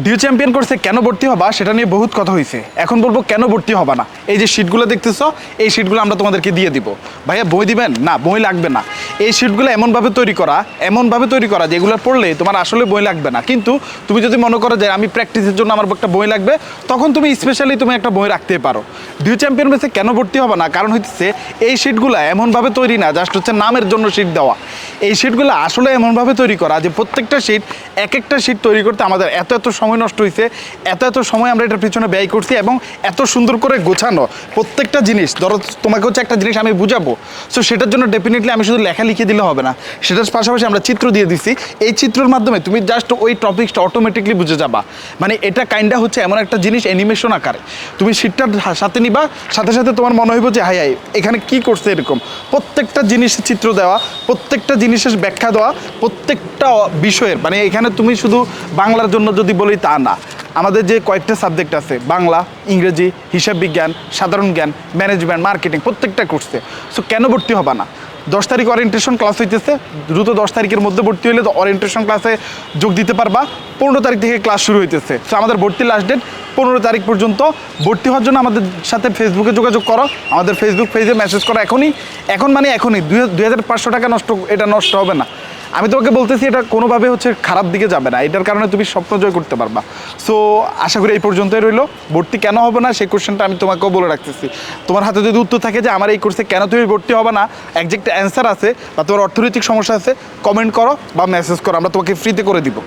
Due champion কোর্সে কেন ভর্তি হবা সেটা নিয়ে বহুত কথা হয়েছে এখন বলব কেন ভর্তি হবা না। এই যে শিটগুলো দেখতেছো, এই শিটগুলো আমরা তোমাদেরকে দিয়ে দিব। ভাইয়া, বই দিবেন? না, বই লাগবে না। এই শিটগুলো এমনভাবে তৈরি করা, এমনভাবে তৈরি করা যেগুলো পড়লে তোমার আসলে বই লাগবে না। কিন্তু তুমি যদি মনে করো যে আমি প্র্যাকটিসের জন্য আমার একটা বই লাগবে, তখন তুমি স্পেশালি তুমি একটা বই রাখতে পারো। ডিউ চ্যাম্পিয়ন বেসে কেন ভর্তি হবে না? কারণ হচ্ছে এই শিটগুলো এমনভাবে তৈরি না জাস্ট হচ্ছে নামের জন্য শিট দেওয়া। এই শিটগুলো আসলে এমনভাবে তৈরি করা যে প্রত্যেকটা শিট এক একটা শিট তৈরি করতে আমাদের এত এত সময় নষ্ট হয়েছে এত এত সময় আমরা এটার পিছনে ব্যয় করছি এবং এত সুন্দর করে গোছানো প্রত্যেকটা জিনিস, ধরো তোমাকে হচ্ছে একটা জিনিস আমি বুঝাবো সো সেটার জন্য ডেফিনেটলি আমি শুধু লেখা লিখে দিলে হবে না। সেটার পাশাপাশি আমরা চিত্র দিয়ে দিছি। এই চিত্রের মাধ্যমে তুমি জাস্ট ওই টপিকসটা অটোমেটিকলি বুঝে যাবা। মানে এটা কাইন্ডা হচ্ছে এমন একটা জিনিস অ্যানিমেশন আকারে। তুমি শিটটার সাথে নিবা, সাথে সাথে তোমার মনে হইব যে, হাই হাই, এখানে কি করছে এরকম? প্রত্যেকটা জিনিসের চিত্র দেওয়া, প্রত্যেকটা জিনিসের ব্যাখ্যা দেওয়া, প্রত্যেকটা বিষয়ের মানে এখানে তুমি শুধু বাংলার জন্য যদি বলি তা না। আমাদের যে কয়েকটা সাবজেক্ট আছে, বাংলা, ইংরেজি, হিসাব বিজ্ঞান, সাধারণ জ্ঞান ম্যানেজমেন্ট মার্কেটিং প্রত্যেকটা করছে সো কেন ভর্তি হবা না? দশ তারিখ অরিয়েন্টেশন ক্লাস হইতেছে, দ্রুত দশ তারিখের মধ্যে ভর্তি হলে ওরিয়েন্টেশন ক্লাসে যোগ দিতে পারবা। পনেরো তারিখ থেকে ক্লাস শুরু হইতেছে। সো আমাদের ভর্তি লাস্ট ডেট পনেরো তারিখ পর্যন্ত ভর্তি হওয়ার জন্য আমাদের সাথে ফেসবুকে যোগাযোগ করো। আমাদের ফেসবুক পেজে মেসেজ করো এখনই। এখন মানে এখনই। দুই দুই হাজার পাঁচশো টাকা নষ্ট এটা নষ্ট হবে না। আমি তোমাকে বলতেছি, এটা কোনোভাবে হচ্ছে খারাপ দিকে যাবে না। এটার কারণে তুমি স্বপ্ন জয় করতে পারবা। সো আশা করি এই পর্যন্তই রইল। ভর্তি কেন হবে না, সেই কোশ্চেনটা আমি তোমাকেও বলে রাখতেছি। তোমার হাতে যদি উত্তর থাকে যে, আমার এই কোর্সে কেন তুমি ভর্তি হবে না? একজেক্ট অ্যান্সার আছে, বা তোমার অর্থনৈতিক সমস্যা আছে কমেন্ট করো বা মেসেজ করো, আমরা তোমাকে ফ্রিতে করে দিব।